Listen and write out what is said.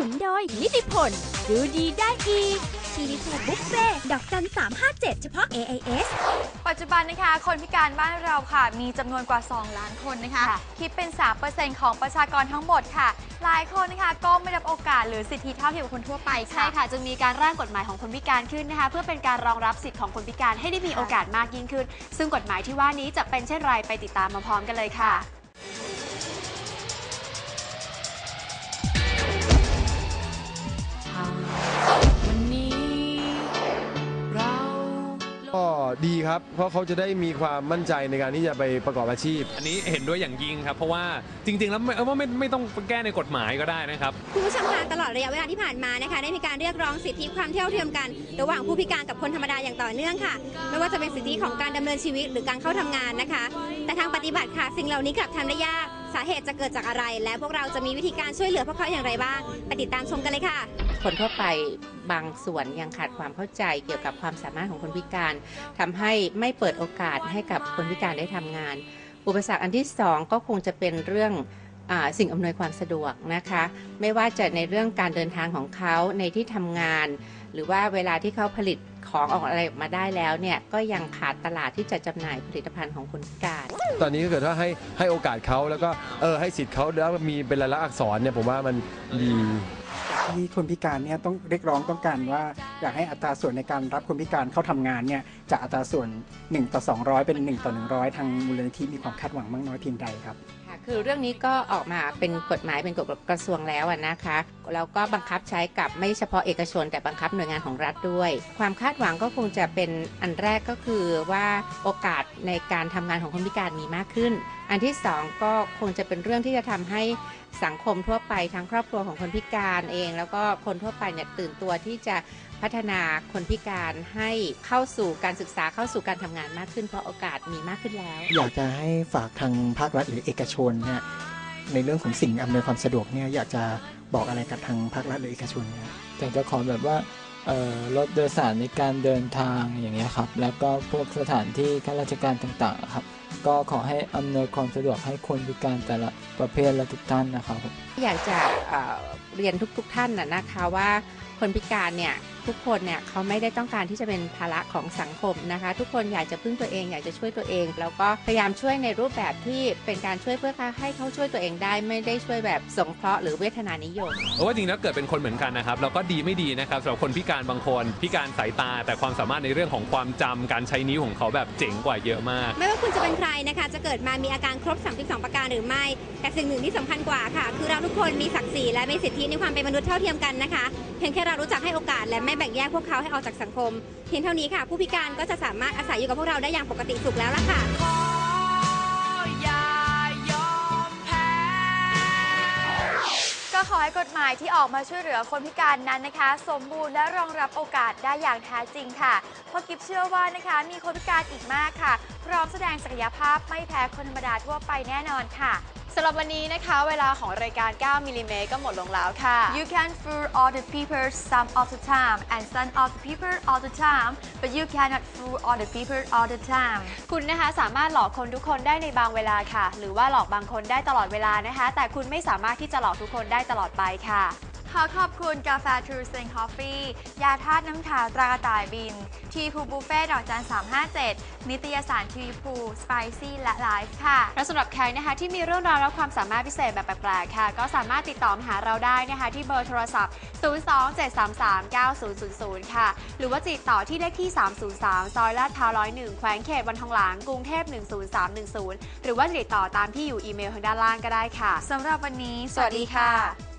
นุนโดย นิติพลดูดีได้อีกทีวีโฟบุฟเฟ่ดอกจัน357 เฉพาะ AIS ปัจจุบันนะคะ คนพิการบ้านเราค่ะ มีจำนวนกว่า 2 ล้านคนนะคะค่ะคิดเป็น 3%ของประชากรทั้งหมดค่ะ หลายคนนะคะก็ไม่ได้รับโอกาสหรือสิทธิเท่าเทียมกับคนทั่วไปใช่ค่ะค่ะ จึงมีการร่างกฎหมายของคนพิการขึ้นนะคะ เพื่อเป็นการรองรับสิทธิของคนพิการให้ได้มีค่ะโอกาสมากยิ่งขึ้น ซึ่งกฎหมายที่ว่านี้จะเป็นเช่นไรไปติดตามมาพร้อมกันเลยค่ะ ดีครับ เพราะเขาจะได้มีความมั่นใจในการที่จะไปประกอบอาชีพ อันนี้เห็นด้วยอย่างยิ่งครับ เพราะว่าจริง ๆ แล้วไม่เออว่าไม่ไม่ต้องแก้ในกฎหมายก็ได้นะครับ คุณผู้ชมคะตลอดระยะเวลาที่ผ่านมานะคะ ได้มีการเรียกร้องสิทธิความเท่าเทียมกัน ระหว่างผู้พิการกับคนธรรมดาอย่างต่อเนื่องค่ะ ไม่ว่าจะเป็นสิทธิของการดำเนินชีวิตหรือการเข้าทำงานนะคะ แต่ทางปฏิบัติค่ะสิ่งเหล่านี้กลับทำได้ยากสาเหตุจะเกิดจากอะไร และพวกเราจะมีวิธีการช่วยเหลือพวกเขาอย่างไรบ้างไปติดตามชมกันเลยค่ะ คนทั่วไป บางส่วนยังขาดความเข้าใจเกี่ยวกับความสามารถของคนพิการทำให้ไม่เปิดโอกาสให้กับคนพิการได้ทำงาน อุปสรรคอันที่สองก็คงจะเป็นเรื่องอสิ่งอำนวยความสะดวกนะคะ ไม่ว่าจะในเรื่องการเดินทางของเขาในที่ทำงาน หรือว่าเวลาที่เขาผลิตของออกอะไรออกมาได้แล้วเนี่ยก็ยังขาดตลาดที่จะจำหน่ายผลิตภัณฑ์ของคนพิการ ตอนนี้ถ้าเกิดว่าให้ให้โอกาสเขาแล้วก็เออให้สิทธิ์เขาแล้วมีเป็นลายลักษณ์อักษรเนี่ยผมว่ามันดี ที่คนพิการเนี่ยต้องเรียกร้องต้องการว่าอยากให้อัตราส่วนในการรับคนพิการเข้าทำงานเนี่ยจากอัตราส่วน 1 ต่อ 200 เป็น 1 ต่อ 100 ทางมูลนิธิมีความคาดหวังมากน้อยเพียงใดครับค่ะคือเรื่องนี้ก็ออกมาเป็นกฎหมายเป็นกฎกระทรวงแล้วนะคะแล้วก็บังคับใช้กับไม่เฉพาะเอกชน แต่บังคับหน่วยงานของรัฐด้วย ความคาดหวังก็คงจะเป็นอันแรกก็คือว่าโอกาสในการทำงานของคนพิการมีมากขึ้น อันที่สองก็คงจะเป็นเรื่องที่จะทำให้สังคมทั่วไปทั้งครอบครัวของคนพิการเอง แล้วก็คนทั่วไปเนี่ยตื่นตัวที่จะพัฒนาคนพิการให้เข้าสู่การศึกษาเข้าสู่การทำงานมากขึ้นเพราะโอกาสมีมากขึ้นแล้ว อยากจะให้ฝากทางภาครัฐหรือเอกชนเนี่ยในเรื่องของสิ่งอำนวยความสะดวกเนี่ยอยากจะบอกอะไรกับทางภาครัฐหรือเอกชนเนี่ยอยากจะขอแบบว่าเอ่อรถโดยสารในการเดินทางอย่างเงี้ยครับ แล้วก็พวกสถานที่ข้าราชการต่างๆครับ ก็ขอให้อำนวยความสะดวกให้คนพิการแต่ละประเภทและทุกท่านนะครับผมอยากจะ เอ่อเรียนทุกๆท่านนะนะคะว่าคนพิการเนี่ยทุกคนเนี่ยเขาไม่ได้ต้องการที่จะเป็นภาระของสังคมนะคะ ทุกคนอยากจะพึ่งตัวเอง อยากจะช่วยตัวเอง แล้วก็พยายามช่วยในรูปแบบที่เป็นการช่วยเพื่อให้เขาช่วยตัวเองได้ ไม่ได้ช่วยแบบสงเคราะห์หรือเวทนานิยมเพราะว่าจริงแล้วเกิดเป็นคนเหมือนกันนะครับแล้วก็ดีไม่ดีนะครับสำหรับคนพิการบางคน พิการสายตา แต่ความสามารถในเรื่องของความจำการใช้นิ้วของเขาแบบเจ๋งกว่าเยอะมาก ไม่ว่าคุณจะเป็นใครนะคะ จะเกิดมามีอาการครบ 32 ประการหรือไม่ แต่สิ่งหนึ่งที่สำคัญกว่าค่ะ คือเราทุกคนมีศักดิ์ศรีและมีสิทธิในความเป็นมนุษย์เท่าเทียมกันนะคะเพียงแค่เรารู้จักให้โอกาสและไม่แบ่งแยกพวกเขาให้ออกจากสังคม เพียงเท่านี้ค่ะ ผู้พิการก็จะสามารถอาศัยอยู่กับพวกเราได้อย่างปกติสุขแล้วล่ะค่ะก็ขอให้กฎหมายที่ออกมาช่วยเหลือคนพิการนั้นนะคะ สมบูรณ์และรองรับโอกาสได้อย่างแท้จริงค่ะ เพราะกิฟเชื่อว่านะคะ มีคนพิการอีกมากค่ะ พร้อมแสดงศักยภาพไม่แพ้คนธรรมดาทั่วไปแน่นอนค่ะ สำหรับวันนี้นะคะ เวลาของรายการ 9 มิลลิเมตรก็หมดลงแล้วค่ะ You can fool all the people some of the time and some of the people all the time but you cannot fool all the people all the time คุณนะคะสามารถหลอกคนทุกคนได้ในบางเวลาค่ะ หรือว่าหลอกบางคนได้ตลอดเวลานะคะ แต่คุณไม่สามารถที่จะหลอกทุกคนได้ตลอดไปค่ะ ขอขอบคุณกาแฟ True s e n Coffee ยาธาตุน้ำขาวตรากระต่ายบิน ทีพูบุฟเฟ่ดอกจัน357 นิตยสารทีวีพูสไปซี่และไลฟ์ค่ะ และสำหรับใครนะคะที่มีเรื่องราวและความสามารถพิเศษแบบแปลกๆค่ะ ก็สามารถติดต่อมาหาเราได้นะคะ ที่เบอร์โทรศัพท์ 027339000 ค่ะ หรือว่าติดต่อที่เลขที่ 303 ซอยลาดพร้าว101 แขวงเขตวันทองหลางกรุงเทพ10310 หรือว่าติดต่อตามที่อยู่อีเมลทางด้านล่างก็ได้ค่ะสำหรับวันนี้ สวัสดีค่ะ